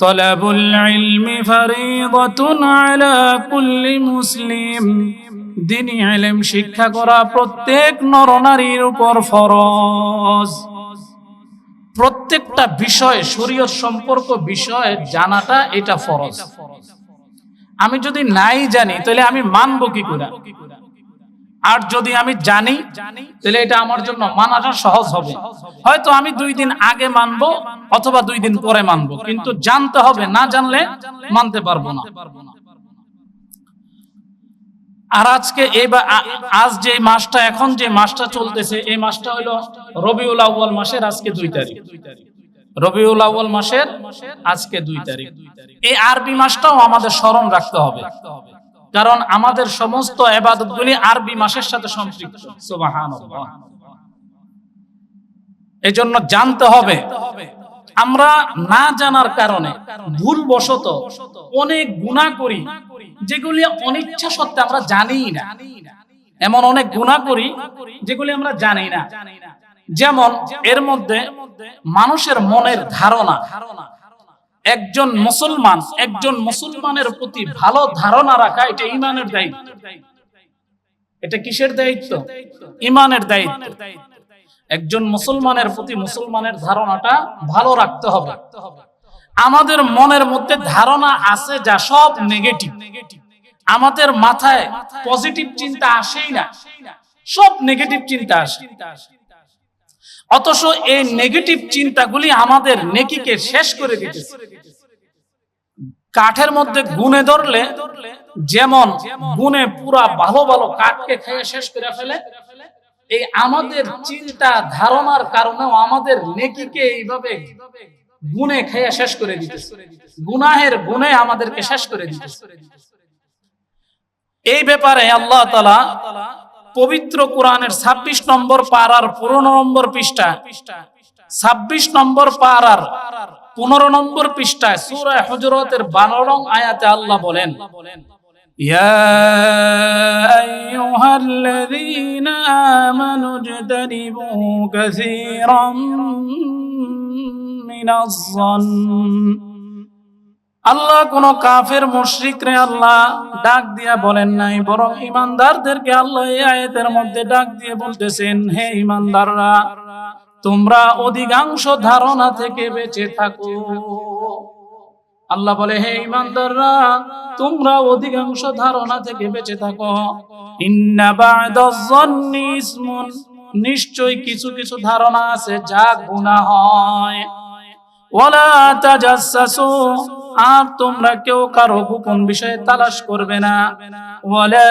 طلب العلم فريضة على كل মুসলিম দিনী ইলম শিক্ষা করা প্রত্যেক নরনারীর উপর ফরজ প্রত্যেকটা বিষয় শরীয়ত সম্পর্ক বিষয় জানাটা এটা ফরজ আমি যদি নাই জানি তাহলে আমি মানবো কি করে আর যদি আমি জানি, তাহলে এটা আমার জন্য মানাটা সহজ হবে। হয়তো আমি দুই দিন আগে মানবো অথবা দুই দিন পরে মানবো, কিন্তু জানতে হবে, না জানলে মানতে পারব না। আর আজকে আ- আজ যে মাসটা, এখন যে মাসটা চলতেছে, এই মাসটা হলো রবিউল আউ্বাল মাসের আজকে দুই তারিখ। রবিউল আউ্বাল মাসের আজকে দুই তারিখ। এই আরবি মাসটাও আমাদের স্মরণ রাখতে হবে। কারণ আমাদের সমস্ত এবাদতগুলি আরবি মাসের সাথে সম্পৃক্ত। এই জন্য জানতে হবে, আমরা না জানার কারণে ভুল বশত অনেক গুণা করি, যেগুলি অনিচ্ছা সত্ত্বে আমরা জানি না। এমন অনেক গুণা করি, যেগুলি আমরা জানি না। যেমন এর মধ্যে মানুষের মনের ধারণা ধারণা একজন মুসলমান, একজন মুসলমানের প্রতি ভালো ধারণা রাখা, এটা ইমানের দায়িত্ব। এটা কিসের দায়িত্ব? ইমানের দায়িত্ব। একজন মুসলমানের প্রতি মুসলমানের ধারণাটা ভালো রাখতে হবে। আমাদের মনের মধ্যে ধারণা আছে যা সব নেগেটিভ। আমাদের মাথায় পজিটিভ চিন্তা আসেই না। সব নেগেটিভ চিন্তা আসে। অথচ এই নেগেটিভ চিন্তাগুলি আমাদের নেকিকে শেষ করে দিতেছে। কাঠের মধ্যে গুনে ধরলে যেমন গুনে পুরা ভালো ভালো কাঠকে খেয়ে শেষ করে ফেলে, এই আমাদের চিন্তা ধারণার কারণেও আমাদের নেকিকে এইভাবে গুনে খেয়ে শেষ করে দিতেছে। গুনাহের গুনে আমাদেরকে শেষ করে দিতেছে। এই ব্যাপারে আল্লাহ তালা পবিত্র কোরআনের ছাব্বিশ নম্বর পাড়ার পনেরো নম্বর পৃষ্ঠা, ছাব্বিশ নম্বর পাড়ার পনেরো নম্বর পৃষ্ঠায় সুরায় হজরতের বারো রং আয়াতে আল্লাহ বলেন يا أيها الذين آمنوا اجتنبوا كثيرا من الظن আল্লাহ কোন কাফের মুশরিক রে আল্লাহ ডাক দিয়া বলেন নাই বরং ইমানদারদেরকে আল্লাহ এই আয়াতের মধ্যে ডাক দিয়ে বলতেছেন হে ইমানদাররা তোমরা অধিকাংশ ধারণা থেকে বেঁচে থাকো। আল্লাহ বলে, হে ইমানদাররা, তোমরা অধিকাংশ ধারণা থেকে বেঁচে থাকো। নিশ্চয় কিছু কিছু ধারণা আছে যা গুনাহ হয়। ওয়ালা তাজাসসু আর তোমরা কেউ কারও গোপন বিষয়ে তালাশ করবে না। ওয়ালা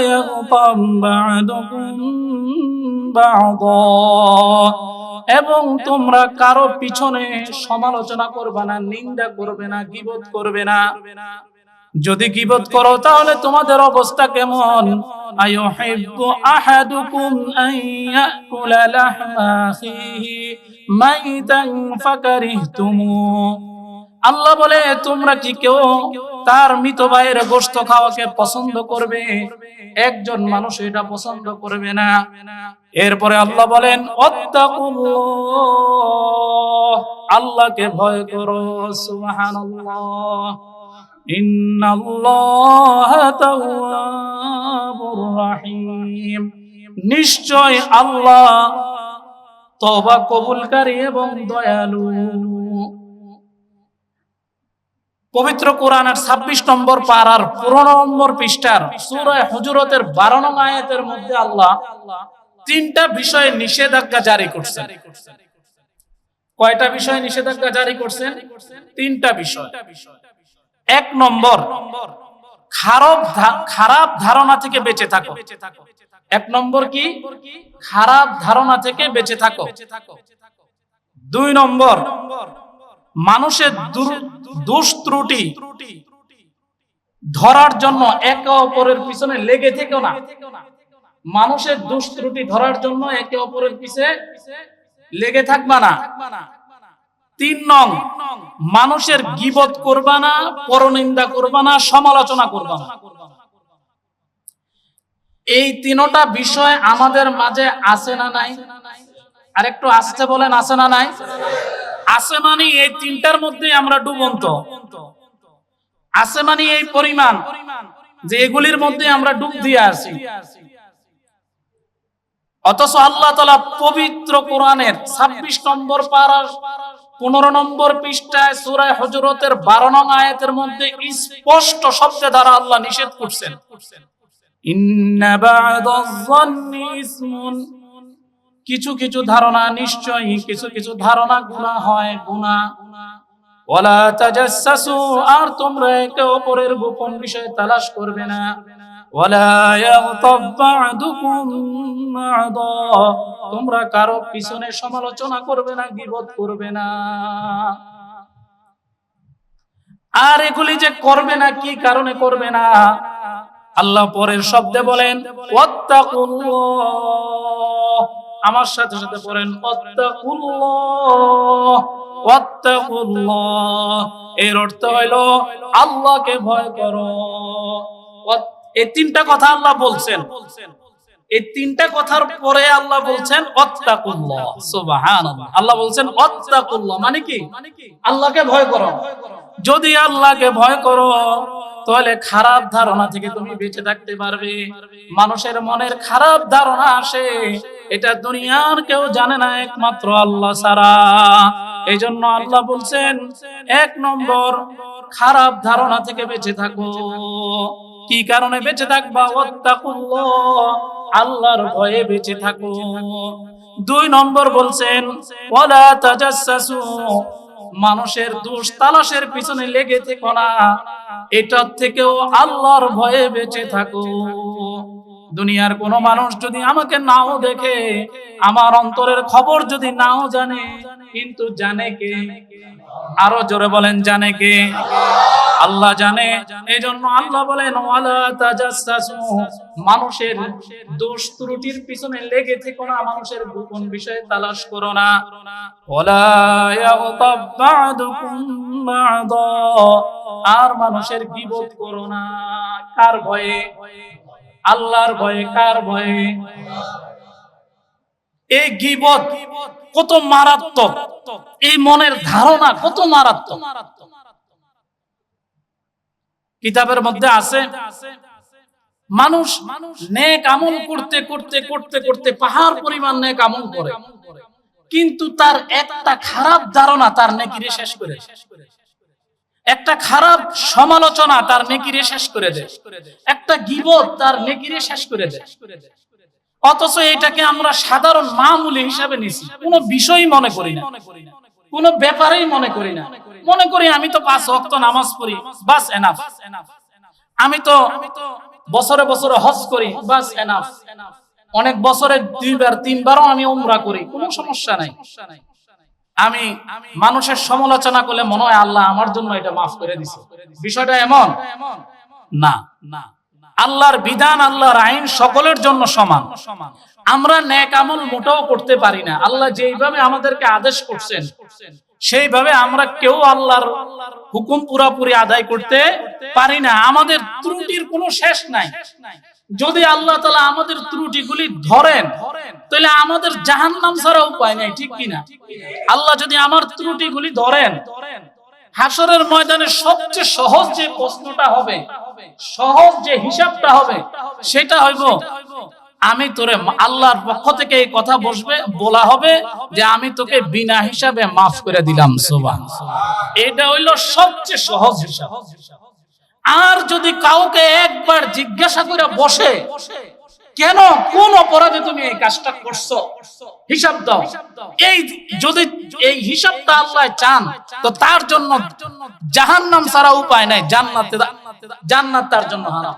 ইয়াগতাম বা'দুকুম বা'দা এবং তোমরা কারও পিছনে সমালোচনা করবে না, নিন্দা করবে না, গিবত করবে না। যদি গিবত করো, তাহলে তোমাদের অবস্থা কেমন? আয়ুহিব্বু আহাদুকুম আল্লাহ বলে, তোমরা কি কেউ তার মৃত ভাইয়ের গোস্ত খাওয়াকে পছন্দ করবে? একজন মানুষ এটা পছন্দ করবে না। এরপরে আল্লাহ বলেন আল্লাহকে ভয় করো রাহিম। নিশ্চয় আল্লাহ তওবা কবুলকারী এবং দয়ালু। পবিত্র কোরআনের ছাব্বিশ নম্বর পাড়ার পনেরো নম্বর পৃষ্ঠার সুরায় হুজুরতের বারো নং আয়াতের মধ্যে আল্লাহ তিনটা বিষয়ে নিষেধাজ্ঞা জারি করছেন। কয়টা বিষয়ে নিষেধাজ্ঞা জারি করছেন? তিনটা বিষয়। এক নম্বর, খারাপ খারাপ ধারণা থেকে বেঁচে থাকো। এক নম্বর কি? খারাপ ধারণা থেকে বেঁচে থাকো। দুই নম্বর মানুষের দোষ ত্রুটি ধরার জন্য একে অপরের পিছনে লেগে থেকো না। মানুষের দোষ ত্রুটি ধরার জন্য একে অপরের পিছে লেগে থাকবা না। তিন নং, মানুষের গিবত পরনিন্দা করবা না, সমালোচনা করবা এই তিনটা বিষয় আমাদের মাঝে আছে না নাই? আর একটু আসতে বলেন না নাই? আছে মানে এই তিনটার মধ্যে আমরা ডুবন্ত। আছে মানে এই পরিমাণ যে এগুলির মধ্যে আমরা ডুব দিয়ে আছি অথচ আল্লাহ তালা পবিত্র কোরআনের ছাব্বিশ নম্বর পাড়ার পনেরো নম্বর পৃষ্ঠায় সুরায় হজরতের বারো নং আয়াতের মধ্যে স্পষ্ট শব্দে দ্বারা আল্লাহ নিষেধ করছেন। ইন্না বা'দায-যন্নি ইসমুন কিছু কিছু ধারণা নিশ্চয়ই, কিছু কিছু ধারণা গুনাহ হয় ওয়ালা তাজাসসু, আর তোমরা একে অপরের গোপন বিষয় তালাশ করবে না। বা'দুকুম বা'দা, তোমরা কারও পিছনে সমালোচনা করবে না, গীবত করবে না। আর এগুলি যে করবে না, কি কারণে করবে না? আল্লাহ পরের শব্দে বলেন, ওয়াত্তাকুল্লাহ। আমার সাথে সাথে ওয়াত্তাকুল্লাহ এর অর্থ হইল, আল্লাহকে ভয় করো। এই তিনটা কথা আল্লাহ বলছেন। এই তিনটা কথার পরে আল্লাহ বলছেন আল্লাহ বলছেন মানে কি? আল্লাহকে ভয় করো। যদি আল্লাহকে ভয় করো, তাহলে খারাপ ধারণা থেকে তুমি বেঁচে থাকতে পারবে। মানুষের মনের খারাপ ধারণা আসে। এটা দুনিয়ার কেউ জানে না, একমাত্র আল্লাহ ছাড়া। এই জন্য আল্লাহ বলছেন, এক নম্বর, খারাপ ধারণা থেকে বেঁচে থাকো। কি কারণে বেঁচে থাকবা? আল্লাহর ভয়ে বেঁচে থাকো। দুই নম্বর বলছেন মানুষের দোষ তালাশের পিছনে লেগে থেকো না। এটার থেকেও আল্লাহর ভয়ে বেঁচে থাকো। দুনিয়ার কোন মানুষ যদি আমাকে নাও দেখে, আমার অন্তরের খবর যদি নাও জানে, কিন্তু জানে কে? আরও জোরে বলেন, জানে কে? আল্লাহ জানে। এই জন্য আল্লাহ বলেন মানুষের দোষ ত্রুটির পিছনে লেগে থেকো না, মানুষের গোপন বিষয়ে তালাশ করো না। আর মানুষের গীবত করো না। কার ভয়ে? আল্লাহর ভয়ে, কার ভয়ে? এই গীবত কত মারাত্মক। এই মনের ধারণা কত মারাত্মক। কিতাবের মধ্যে আছে, মানুষ নেক আমল করতে করতে করতে করতে পাহাড় পরিমাণ নেক আমল করে। কিন্তু তার একটা খারাপ ধারণা তার নেকিরে শেষ করে। দেয়। একটা খারাপ সমালোচনা তার নেকিরে শেষ করে দেয়। একটা গিবত তার নেকিরে শেষ করে দেয়। অথচ এটাকে আমরা সাধারণ মামুলি হিসাবে নিছি কোনো বিষয়ই মনে করি না। কোনো ব্যাপারেই মনে করি না। মনে করি আমি তো পাঁচ ওয়াক্ত নামাজ পড়ি, বাস এনাফ আমি তো বছরে বছরে হজ করি, বাস এনাফ অনেক বছরে দুইবার, তিনবারও আমি উমরা করি। কোনো সমস্যা নাই। আমি মানুষের সমালোচনা করলে মনে হয় আল্লাহ আমার জন্য এটা মাফ করে দিছে। বিষয়টা এমন? না। না আল্লাহর বিধান, আল্লাহর আইন সকলের জন্য সমান। আমরা ন্যাক আমল মোটাও করতে পারি না। আল্লাহ যেইভাবে আমাদেরকে আদেশ করছেন, সেইভাবে আমরা কেউ আল্লাহর হুকুম পুরাপুরি আদায় করতে পারি না। আমাদের ত্রুটির কোনো শেষ নাই। যদি আল্লাহ তালা আমাদের ত্রুটিগুলি ধরেন, তাহলে আমাদের জাহান নাম ছাড়া উপায় নাই, ঠিক কিনা? আল্লাহ যদি আমার ত্রুটিগুলি ধরেন হাসরের ময়দানে সবচেয়ে সহজ যে প্রশ্নটা হবে, সহজ যে হিসাবটা হবে, সেটা হইব, আমি তোরে আল্লাহর পক্ষ থেকে এই কথা বসবে, বলা হবে যে আমি তোকে বিনা হিসাবে মাফ করে দিলাম সোবান এটা হইল সবচেয়ে সহজ হিসাব। আর যদি কাউকে একবার জিজ্ঞাসা করে বসে, কেন কোন অপরাধে তুমি এই কাজটা করছ? হিসাব দাও। এই যদি এই হিসাবটা আল্লাহ চান, তো তার জন্য জাহান্নাম ছাড়া উপায় নাই। জান্নাতে জান্নাত তার জন্য হারাম।